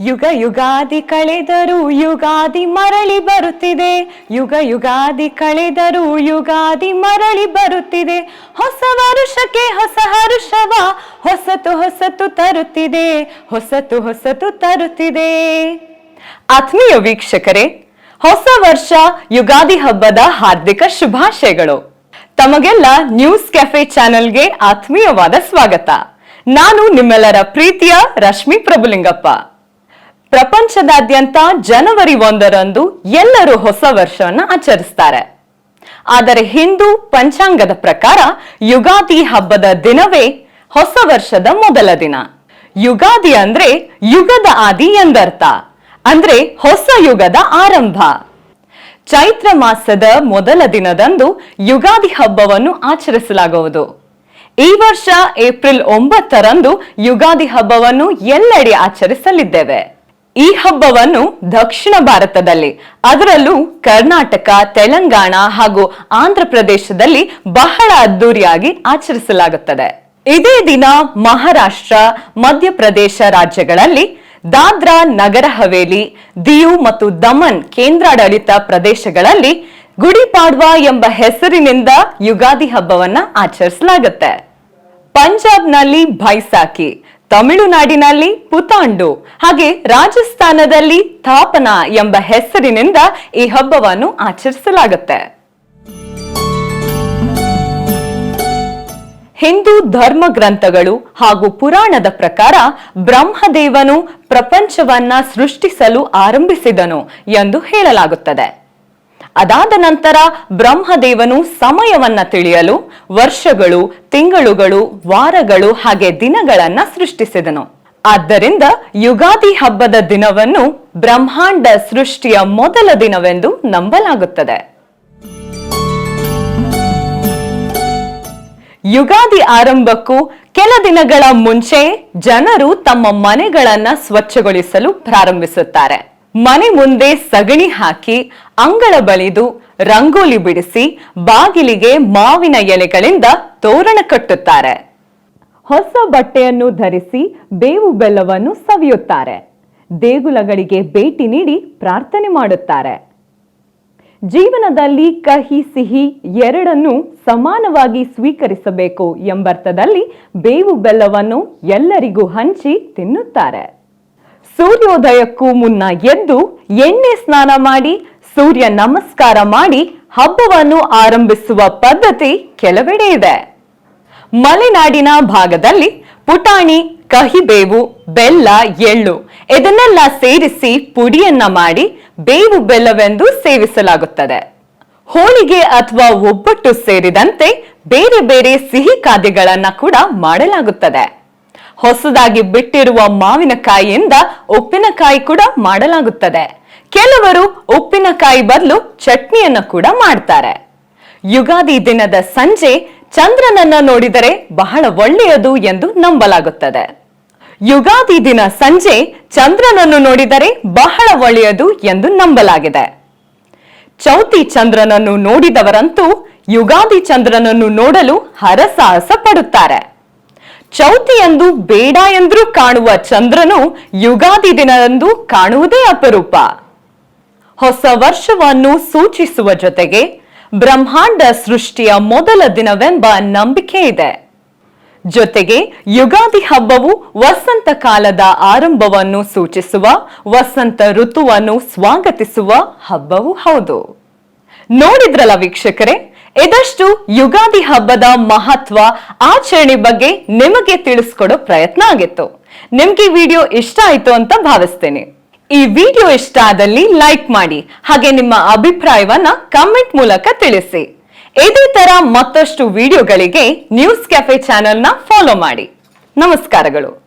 ಯುಗ ಯುಗಾದಿ ಕಳೆದರೂ ಯುಗಾದಿ ಮರಳಿ ಬರುತ್ತಿದೆ. ಯುಗ ಯುಗಾದಿ ಕಳೆದರೂ ಯುಗಾದಿ ಮರಳಿ ಬರುತ್ತಿದೆ. ಹೊಸ ವರುಷಕ್ಕೆ ಹೊಸ ಹರುಷವ ಹೊಸತು ಹೊಸತು ತರುತ್ತಿದೆ. ಹೊಸತು ಹೊಸತು ತರುತ್ತಿದೆ. ಆತ್ಮೀಯ ವೀಕ್ಷಕರೇ, ಹೊಸ ವರ್ಷ ಯುಗಾದಿ ಹಬ್ಬದ ಹಾರ್ದಿಕ ಶುಭಾಶಯಗಳು. ತಮಗೆಲ್ಲ ನ್ಯೂಸ್ ಕೆಫೆ ಚಾನೆಲ್ಗೆ ಆತ್ಮೀಯವಾದ ಸ್ವಾಗತ. ನಾನು ನಿಮ್ಮೆಲ್ಲರ ಪ್ರೀತಿಯ ರಶ್ಮಿ ಪ್ರಭುಲಿಂಗಪ್ಪ. ಪ್ರಪಂಚದಾದ್ಯಂತ ಜನವರಿ ಒಂದರಂದು ಎಲ್ಲರೂ ಹೊಸ ವರ್ಷವನ್ನು ಆಚರಿಸ್ತಾರೆ. ಆದರೆ ಹಿಂದೂ ಪಂಚಾಂಗದ ಪ್ರಕಾರ ಯುಗಾದಿ ಹಬ್ಬದ ದಿನವೇ ಹೊಸ ವರ್ಷದ ಮೊದಲ ದಿನ. ಯುಗಾದಿ ಅಂದ್ರೆ ಯುಗದ ಆದಿ ಎಂದರ್ಥ. ಅಂದ್ರೆ ಹೊಸ ಯುಗದ ಆರಂಭ. ಚೈತ್ರ ಮಾಸದ ಮೊದಲ ದಿನದಂದು ಯುಗಾದಿ ಹಬ್ಬವನ್ನು ಆಚರಿಸಲಾಗುವುದು. ಈ ವರ್ಷ ಏಪ್ರಿಲ್ ಒಂಬತ್ತರಂದು ಯುಗಾದಿ ಹಬ್ಬವನ್ನು ಎಲ್ಲೆಡೆ ಆಚರಿಸಲಿದ್ದೇವೆ. ಈ ಹಬ್ಬವನ್ನು ದಕ್ಷಿಣ ಭಾರತದಲ್ಲಿ, ಅದರಲ್ಲೂ ಕರ್ನಾಟಕ, ತೆಲಂಗಾಣ ಹಾಗೂ ಆಂಧ್ರ ಪ್ರದೇಶದಲ್ಲಿ ಬಹಳ ಅದ್ದೂರಿಯಾಗಿ ಆಚರಿಸಲಾಗುತ್ತದೆ. ಇದೇ ದಿನ ಮಹಾರಾಷ್ಟ್ರ, ಮಧ್ಯಪ್ರದೇಶ ರಾಜ್ಯಗಳಲ್ಲಿ ದಾದ್ರಾ, ನಗರ ಹವೇಲಿ, ದಿಯು ಮತ್ತು ದಮನ್ ಕೇಂದ್ರಾಡಳಿತ ಪ್ರದೇಶಗಳಲ್ಲಿ ಗುಡಿಪಾಡ್ವಾ ಎಂಬ ಹೆಸರಿನಿಂದ ಯುಗಾದಿ ಹಬ್ಬವನ್ನ ಆಚರಿಸಲಾಗುತ್ತೆ. ಪಂಜಾಬ್ನಲ್ಲಿ ಬೈಸಾಖಿ ತಮಿಳುನಾಡಿನಲ್ಲಿ ಪುತಾಂಡು, ಹಾಗೆ ರಾಜಸ್ಥಾನದಲ್ಲಿ ತಾಪನ ಎಂಬ ಹೆಸರಿನಿಂದ ಈ ಹಬ್ಬವನ್ನು ಆಚರಿಸಲಾಗುತ್ತೆ. ಹಿಂದೂ ಧರ್ಮ ಗ್ರಂಥಗಳು ಹಾಗೂ ಪುರಾಣದ ಪ್ರಕಾರ ಬ್ರಹ್ಮದೇವನು ಪ್ರಪಂಚವನ್ನ ಸೃಷ್ಟಿಸಲು ಆರಂಭಿಸಿದನು ಎಂದು ಹೇಳಲಾಗುತ್ತದೆ. ಅದಾದ ನಂತರ ಬ್ರಹ್ಮದೇವನು ಸಮಯವನ್ನ ತಿಳಿಯಲು ವರ್ಷಗಳು, ತಿಂಗಳುಗಳು, ವಾರಗಳು ಹಾಗೆ ದಿನಗಳನ್ನ ಸೃಷ್ಟಿಸಿದನು. ಆದ್ದರಿಂದ ಯುಗಾದಿ ಹಬ್ಬದ ದಿನವನ್ನು ಬ್ರಹ್ಮಾಂಡ ಸೃಷ್ಟಿಯ ಮೊದಲ ದಿನವೆಂದು ನಂಬಲಾಗುತ್ತದೆ. ಯುಗಾದಿ ಆರಂಭಕ್ಕೂ ಕೆಲ ದಿನಗಳ ಮುಂಚೆ ಜನರು ತಮ್ಮ ಮನೆಗಳನ್ನು ಸ್ವಚ್ಛಗೊಳಿಸಲು ಪ್ರಾರಂಭಿಸುತ್ತಾರೆ. ಮನೆ ಮುಂದೆ ಸಗಣಿ ಹಾಕಿ ಅಂಗಳ ಬಳಿದು ರಂಗೋಲಿ ಬಿಡಿಸಿ ಬಾಗಿಲಿಗೆ ಮಾವಿನ ಎಲೆಗಳಿಂದ ತೋರಣ ಕಟ್ಟುತ್ತಾರೆ. ಹೊಸ ಬಟ್ಟೆಯನ್ನು ಧರಿಸಿ ಬೇವು ಬೆಲ್ಲವನ್ನು ಸವಿಯುತ್ತಾರೆ. ದೇಗುಲಗಳಿಗೆ ಭೇಟಿ ನೀಡಿ ಪ್ರಾರ್ಥನೆ ಮಾಡುತ್ತಾರೆ. ಜೀವನದಲ್ಲಿ ಕಹಿ ಸಿಹಿ ಎರಡನ್ನೂ ಸಮಾನವಾಗಿ ಸ್ವೀಕರಿಸಬೇಕು ಎಂಬರ್ಥದಲ್ಲಿ ಬೇವು ಬೆಲ್ಲವನ್ನು ಎಲ್ಲರಿಗೂ ಹಂಚಿ ತಿನ್ನುತ್ತಾರೆ. ಸೂರ್ಯೋದಯಕ್ಕೂ ಮುನ್ನ ಎದ್ದು ಎಣ್ಣೆ ಸ್ನಾನ ಮಾಡಿ, ಸೂರ್ಯ ನಮಸ್ಕಾರ ಮಾಡಿ ಹಬ್ಬವನ್ನು ಆರಂಭಿಸುವ ಪದ್ಧತಿ ಕೆಲವೆಡೆ ಇದೆ. ಮಲೆನಾಡಿನ ಭಾಗದಲ್ಲಿ ಪುಟಾಣಿ, ಕಹಿಬೇವು, ಬೆಲ್ಲ, ಎಳ್ಳು ಇದನ್ನೆಲ್ಲ ಸೇರಿಸಿ ಪುಡಿಯನ್ನ ಮಾಡಿ ಬೇವು ಬೆಲ್ಲವೆಂದು ಸೇವಿಸಲಾಗುತ್ತದೆ. ಹೋಳಿಗೆ ಅಥವಾ ಒಬ್ಬಟ್ಟು ಸೇರಿದಂತೆ ಬೇರೆ ಬೇರೆ ಸಿಹಿ ಖಾದ್ಯಗಳನ್ನ ಕೂಡ ಮಾಡಲಾಗುತ್ತದೆ. ಹೊಸದಾಗಿ ಬಿಟ್ಟಿರುವ ಮಾವಿನಕಾಯಿಯಿಂದ ಉಪ್ಪಿನಕಾಯಿ ಕೂಡ ಮಾಡಲಾಗುತ್ತದೆ. ಕೆಲವರು ಉಪ್ಪಿನಕಾಯಿ ಬದಲು ಚಟ್ನಿಯನ್ನು ಕೂಡ ಮಾಡ್ತಾರೆ. ಯುಗಾದಿ ದಿನದ ಸಂಜೆ ಚಂದ್ರನನ್ನ ನೋಡಿದರೆ ಬಹಳ ಒಳ್ಳೆಯದು ಎಂದು ನಂಬಲಾಗುತ್ತದೆ. ಯುಗಾದಿ ದಿನ ಸಂಜೆ ಚಂದ್ರನನ್ನು ನೋಡಿದರೆ ಬಹಳ ಒಳ್ಳೆಯದು ಎಂದು ನಂಬಲಾಗಿದೆ. ಚೌತಿ ಚಂದ್ರನನ್ನು ನೋಡಿದವರಂತೂ ಯುಗಾದಿ ಚಂದ್ರನನ್ನು ನೋಡಲು ಹರಸಾಹಸ ಪಡುತ್ತಾರೆ. ಚೌತಿಯಂದು ಬೇಡ ಎಂದ್ರೂ ಕಾಣುವ ಚಂದ್ರನು ಯುಗಾದಿ ದಿನದಂದು ಕಾಣುವುದೇ ಅಪರೂಪ. ಹೊಸ ವರ್ಷವನ್ನು ಸೂಚಿಸುವ ಜೊತೆಗೆ ಬ್ರಹ್ಮಾಂಡ ಸೃಷ್ಟಿಯ ಮೊದಲ ದಿನವೆಂಬ ನಂಬಿಕೆ ಇದೆ. ಜೊತೆಗೆ ಯುಗಾದಿ ಹಬ್ಬವು ವಸಂತ ಕಾಲದ ಆರಂಭವನ್ನು ಸೂಚಿಸುವ, ವಸಂತ ಋತುವನ್ನು ಸ್ವಾಗತಿಸುವ ಹಬ್ಬವೂ ಹೌದು. ನೋಡಿದ್ರಲ್ಲ ವೀಕ್ಷಕರೇ? ಇದಷ್ಟು ಯುಗಾದಿ ಹಬ್ಬದ ಮಹತ್ವ, ಆಚರಣೆ ಬಗ್ಗೆ ನಿಮಗೆ ತಿಳಿಸ್ಕೊಡೋ ಪ್ರಯತ್ನ ಆಗಿತ್ತು. ನಿಮ್ಗೆ ವಿಡಿಯೋ ಇಷ್ಟ ಆಯ್ತು ಅಂತ ಭಾವಿಸ್ತೇನೆ. ಈ ವಿಡಿಯೋ ಇಷ್ಟ ಆದಲ್ಲಿ ಲೈಕ್ ಮಾಡಿ, ಹಾಗೆ ನಿಮ್ಮ ಅಭಿಪ್ರಾಯವನ್ನ ಕಮೆಂಟ್ ಮೂಲಕ ತಿಳಿಸಿ. ಇದೇ ತರ ಮತ್ತಷ್ಟು ವಿಡಿಯೋಗಳಿಗೆ ನ್ಯೂಸ್ ಕೆಫೆ ಚಾನೆಲ್ನ ಫಾಲೋ ಮಾಡಿ. ನಮಸ್ಕಾರಗಳು.